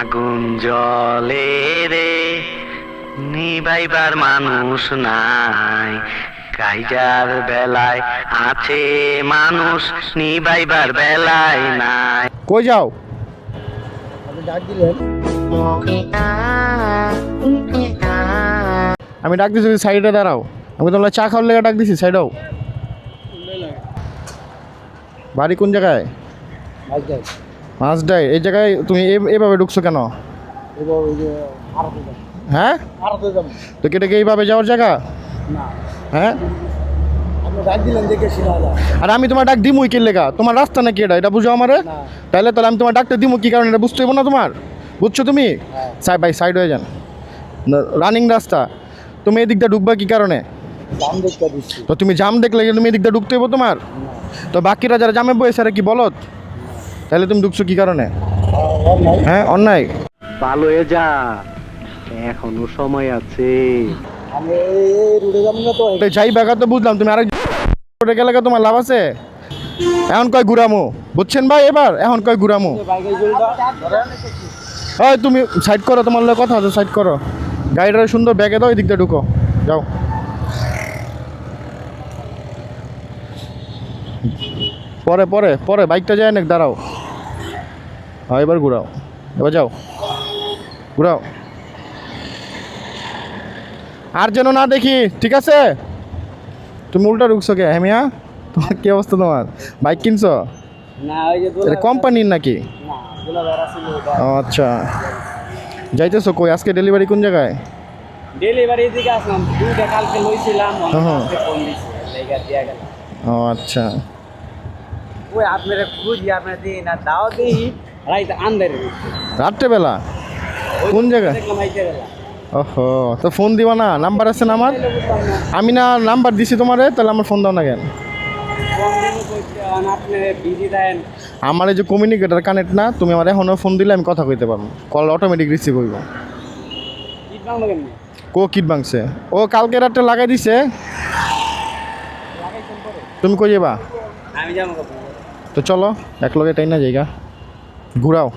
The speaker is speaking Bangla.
আগুন জলে রে নিবাইবার মানুষ নাই। কাইজার বেলায় আছে মানুষ নিবাইবার বেলায় নাই। কই যাও? আমি ডাক দিছি সাইডে দাঁড়াও। আমি তোমরা চা খাওয়ার লেগে ডাক দিছি, সাইডেও। বাড়ি কোন জায়গায়? মাছডাই এই জায়গায় তুমি এভাবে ঢুকছো কেন? হ্যাঁ? তো কেটে কি এইভাবে যাওয়ার জায়গা? হ্যাঁ? আর আমি তোমার ডাক দিমুই কি লেগা? তোমার রাস্তা নাকি এটা? এটা বুঝো আমারে? তাহলে তাহলে আমি তোমার ডাকটা দিমু কি কারণে? এটা বুঝতে না তোমার? বুঝছ তুমি? সাই ভাই সাইড হয়ে যান। রানিং রাস্তা। তুমি এদিকটা ঢুকবা কি কারণে? তো তুমি জাম দেখলে তুমি এদিকটা ঢুকতে হইব তোমার? তো বাকিরা যারা জামে বসে স্যার কি বলত তাহলে তুমি ঢুকছো কি কারণে? হ্যাঁ অন্যায়। ভালো হয়ে যা। এখনও সময় আছে। তো। যাই বাগা তো বুঝলাম তুমি আরেক রোডে গেলে তোমার লাভ আছে। এখন কয় ঘুরামো? বুঝছেন ভাই এবার? এখন কয় ঘুরামো? হয় তুমি সাইড করো তোমার লোক কথা আছে সাইড করো। গাড়িটা সুন্দর ব্যাগে দাও এই দিকটা ঢুকো। যাও। পরে পরে পরে বাইকটা যায় না দাঁড়াও। হ্যাঁ এবার ঘুরাও। এবার যাও। ঘুরাও। আর যেন না দেখি ঠিক আছে? তুমি উল্টা ঢুকছো কে হ্যামিয়া তোমার কি অবস্থা তোমার? বাইক কিনছো? এটা কোম্পানির নাকি? ও আচ্ছা। যাইতেছো কই? আজকে ডেলিভারি কোন জায়গায়? ডেলিভারি দিকে আসলাম। দুইটা কালকে লইছিলাম হ্যাঁ। গেল। ও আচ্ছা। ওই আপনারা খুঁজি আপনারা দিই না দাও দিই। রাইত আন্দারে রাত্রেবেলা? কোন জায়গায় ওহো তো ফোন দিবা না? নাম্বার আছে না আমার? আমি না নাম্বার দিছি তোমারে তাহলে আমার ফোন দাও না কেন? আমার এই যে কমিউনিকেটার কানেক্ট না তুমি আমার এখনও ফোন দিলে আমি কথা কইতে পারব। কল অটোমেটিক রিসিভ হইব। কি কিট বাংছে ও কালকে রাতটা লাগাই দিছে। তুমি কই যাবা? আমি তো চলো এক লগে টাই না জায়গা। ঘুরাও।